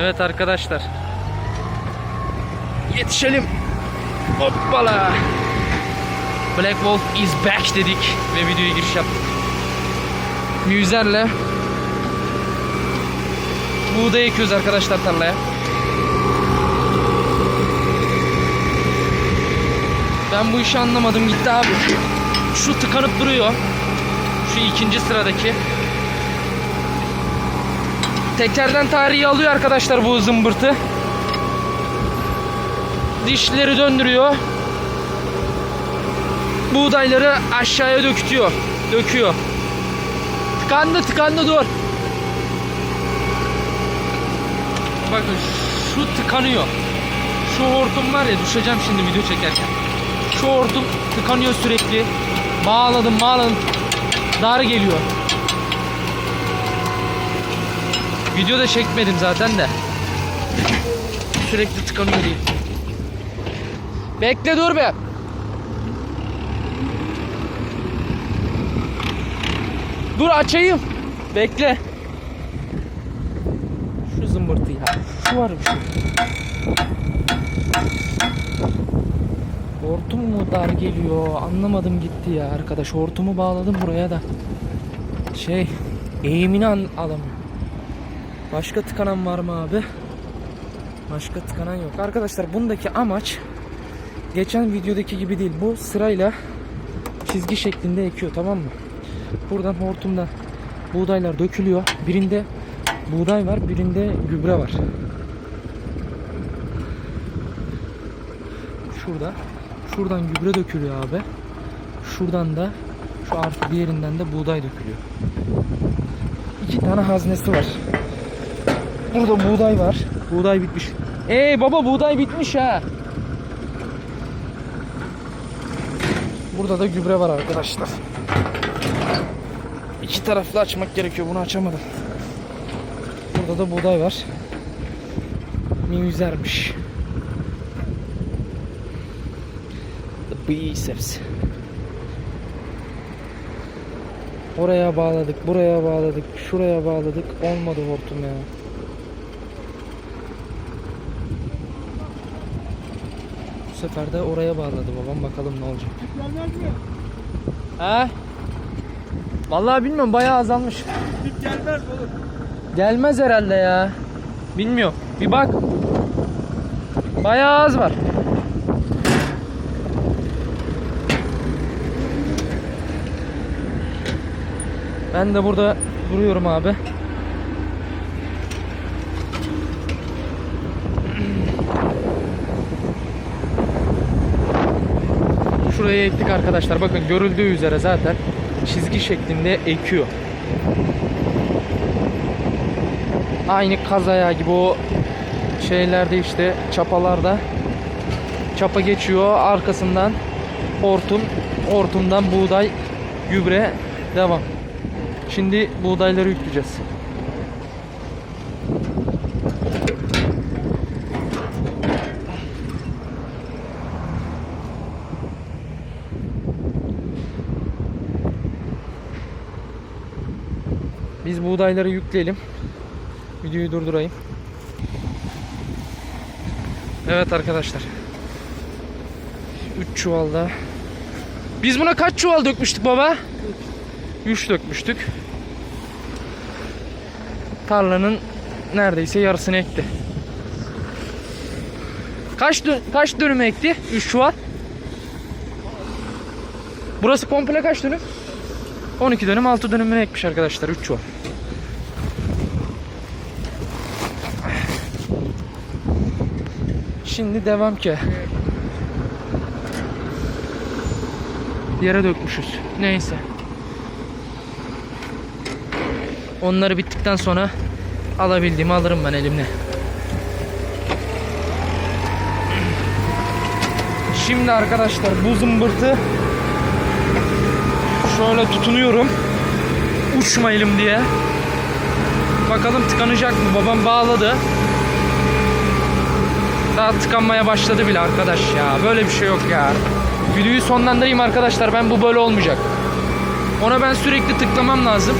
Evet arkadaşlar. Yetişelim. Hoppala. Black Wolf is back dedik ve videoya giriş yaptık. Müzerle buğday ekiyoruz arkadaşlar tarlaya. Ben bu işi anlamadım gitti abi. Şu tıkanıp duruyor. Şu ikinci sıradaki. Tekerden tarihi alıyor arkadaşlar bu zımbırtı. Dişleri döndürüyor. Buğdayları aşağıya dökütüyor. Döküyor. Tıkandı tıkandı dur. Bakın şu tıkanıyor. Şu hortum var ya düşeceğim şimdi video çekerken. Şu hortum tıkanıyor sürekli. Bağladım bağladım. Dar geliyor. Video da çekmedim zaten de. Sürekli tıkanıyor değil. Bekle dur be. Dur açayım. Bekle. Şu zımbırtı ya. Şu var bir şey. Hortum mu dar geliyor? Anlamadım gitti ya arkadaş. Hortumu bağladım buraya da. Şey, eğimini alamıyorum. Başka tıkanan var mı abi? Başka tıkanan yok. Arkadaşlar bundaki amaç geçen videodaki gibi değil. Bu sırayla çizgi şeklinde ekiyor tamam mı? Buradan hortumdan buğdaylar dökülüyor. Birinde buğday var, birinde gübre var. Şurada. Şuradan gübre dökülüyor abi. Şuradan da şu artı diğerinden de buğday dökülüyor. İki tane haznesi var. Burada buğday var. Buğday bitmiş. Ey baba buğday bitmiş ha. Burada da gübre var arkadaşlar. İki taraflı açmak gerekiyor. Bunu açamadım. Burada da buğday var. Mimizermiş. The biceps. Oraya bağladık, buraya bağladık, şuraya bağladık. Olmadı hortum ya. Sefer de oraya bağladı babam. Bakalım ne olacak. He? Vallahi bilmiyorum bayağı azalmış. Gelmez oğlum. Gelmez herhalde ya. Bilmiyorum. Bir bak. Bayağı az var. Ben de burada duruyorum abi. Şuraya ektik arkadaşlar. Bakın görüldüğü üzere zaten çizgi şeklinde ekiyor. Aynı kaz ayağı gibi o şeylerde işte çapalarda çapa geçiyor arkasından hortum hortumdan buğday gübre devam. Şimdi buğdayları yükleyeceğiz. Biz buğdayları yükleyelim. Videoyu durdurayım. Evet arkadaşlar. 3 çuvalda. Biz buna kaç çuval dökmüştük baba? 3 dökmüştük. Tarlanın neredeyse yarısını ekti. Kaç dö kaç dönüm ekti? 3 çuval. Burası komple kaç dönüm? 12 dönüm 6 dönümünü ekmiş arkadaşlar 3 çuval. Şimdi devam ki. Yere dökmüşüz. Neyse. Onları bittikten sonra alabildiğimi alırım ben elimle. Şimdi arkadaşlar bu zımbırtı şöyle tutunuyorum. Uçmayalım diye. Bakalım tıkanacak mı? Babam bağladı. Hatta tıkanmaya başladı bile arkadaş ya. Böyle bir şey yok ya. Videoyu sonlandırayım arkadaşlar. Ben bu böyle olmayacak. Ona ben sürekli tıklamam lazım.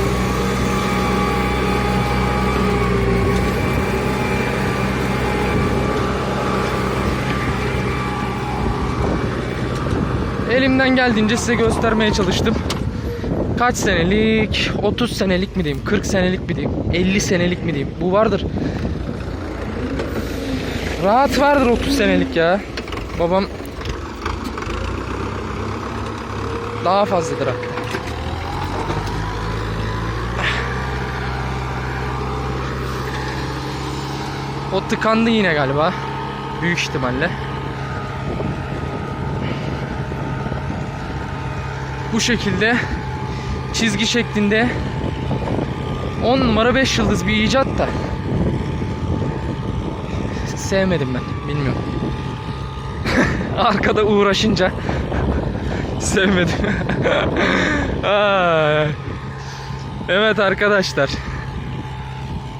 Elimden geldiğince size göstermeye çalıştım. Kaç senelik, 30 senelik mi diyeyim, 40 senelik mi diyeyim, 50 senelik mi diyeyim bu vardır. Rahat vardır 30 senelik ya. Babam daha fazladır hatta. O tıkandı yine galiba. Büyük ihtimalle. Bu şekilde çizgi şeklinde 10 numara 5 yıldız bir icat da sevmedim ben bilmiyorum. Arkada uğraşınca sevmedim. Evet arkadaşlar.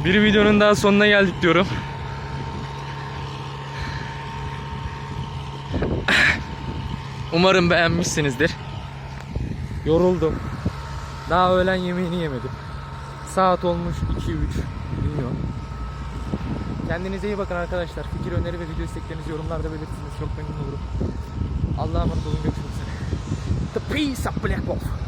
Bir videonun daha sonuna geldik diyorum. Umarım beğenmişsinizdir. Yoruldum. Daha öğlen yemeğini yemedim. Saat olmuş 2-3. Bilmiyorum. Kendinize iyi bakın arkadaşlar. Fikir, öneri ve video isteklerinizi yorumlarda belirtirseniz çok memnun olurum. Allah'a emanet olun. Görüşmek üzere. The Peace of Black Wolf.